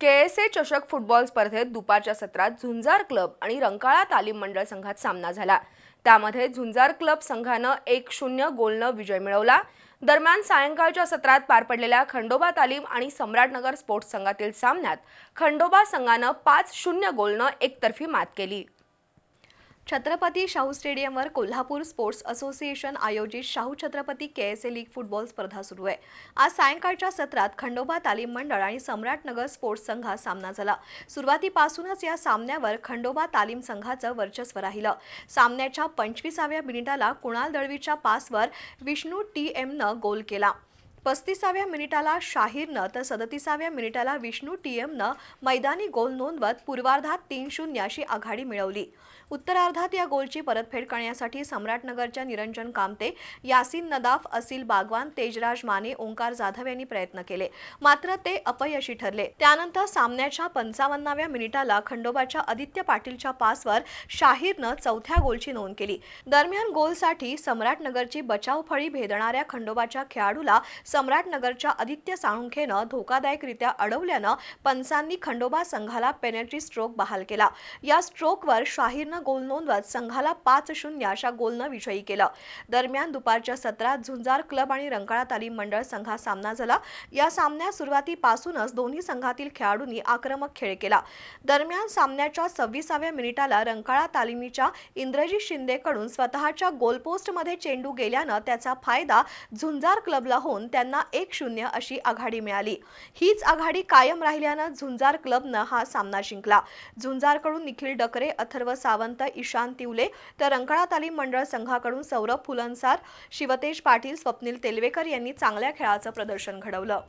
के S ए चषक football स्पर्धेत दुपारच्या सत्रात झुंजार क्लब आणि रंकाळा तालीम मंडळ संघात सामना झाला. त्यामध्ये झुंजार क्लब संघानं एक शून्य गोलनं विजय मिळवला. दरम्यान सायंकाळच्या सत्रात पार पडलेल्या खंडोबा तालीम आणि सम्राटनगर स्पोर्ट्स संघातील सामन्यात खंडोबा संघानं पाच शून्य गोलनं एकतर्फी मात केली. छत्रपती शाहू स्टेडियमवर कोल्हापूर स्पोर्ट्स असोसिएशन आयोजित Shahu Chhatrapati K S A league football स्पर्धा सुरू आहे. आज सायंकाळच्या सत्रात खंडोबा तालीम मंडळ आणि सम्राटनगर स्पोर्ट्स संघात सामना झाला. सुरुवातीपासूनच या सामन्यावर खंडोबा तालीम संघाचं वर्चस्व राहिलं. सामन्याच्या पंचवीसाव्या मिनिटाला कुणाल दळवीच्या पासवर विष्णू टी एमनं गोल केला. पस्तीसाव्या मिनिटाला शाहीरनं तर सदतीसाव्या मिनिटाला विष्णू टी एमनं मैदानी गोल नोंदवत पूर्वार्धात तीन शून्य अशी आघाडी मिळवली. उत्तरार्धात या गोलची परतफेड करण्यासाठी सम्राटनगरच्या निरंजन कामते यासिन नदाफ असिल बागवान तेजराज माने ओंकार जाधव यांनी प्रयत्न केले. मात्र ते अपयशी ठरले. त्यानंतर सामन्याच्या पंचावन्नाव्या मिनिटाला खंडोबाच्या आदित्य पाटीलच्या पासवर शाहीरनं चौथ्या गोलची नोंद केली. दरम्यान गोलसाठी सम्राटनगरची बचाव फळी भेदणाऱ्या खंडोबाच्या खेळाडूला सम्राटनगरच्या आदित्य साळुंखेनं धोकादायकरित्या अडवल्यानं पंचांनी खंडोबा संघाला पेनल्टी स्ट्रोक बहाल केला. या स्ट्रोकवर शाहीरनं गोल नोंदवत संघाला पाच शून्य अशा गोलनं विजयी केलं. दरम्यान दुपारच्या सत्रात झुंजार क्लब आणि रंकाळा तालीम मंडळ संघात सामना झाला. या सामन्यात सुरुवातीपासूनच दोन्ही संघातील खेळाडूंनी आक्रमक खेळ केला. दरम्यान सामन्याच्या सव्वीसाव्या मिनिटाला रंकाळा तालिमीच्या इंद्रजी शिंदेकडून स्वतःच्या गोलपोस्टमध्ये चेंडू गेल्यानं त्याचा फायदा झुंजार क्लबला होऊन त्यांना एक शून्य अशी आघाडी मिळाली. हीच आघाडी कायम राहिल्यानं झुंजार क्लबनं हा सामना जिंकला. झुंजारकडून निखिल डकरे अथर्व सावंत ईशान तिवले तर रंकाळा तालीम मंडळ संघाकडून सौरभ फुलनसार शिवतेज पाटील स्वप्नील तेलवेकर यांनी चांगल्या खेळाचं प्रदर्शन घडवलं.